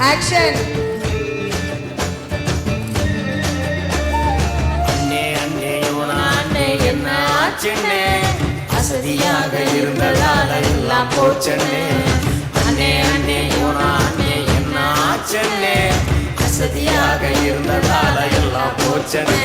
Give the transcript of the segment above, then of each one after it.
Action ஆச்சண்ணே? அசதியாக இருந்ததால எல்லாம் போச்சண்ணே. அண்ணே அண்ணே யோனா அண்ணே என்ன ஆச்சண்ணே? அசதியாக இருந்ததால எல்லாம் போச்சண்ணே.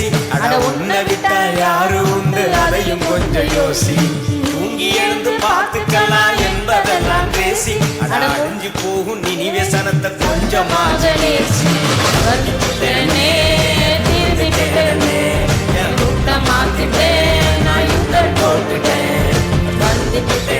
பேசி அட உன்னை விட்டா யாரு உண்டு? அதையும் கொஞ்சம் யோசி. தூங்கி எழுந்து பார்த்துக்கலாம் என்பதெல்லாம் பேசி. அட அழிஞ்சு போகும் நினைவேசனத்தை கொஞ்சமாக நேசி மாத்திட்டேன். நான் யுத்தம் போட்டுட்டேன். வந்துட்டேன்.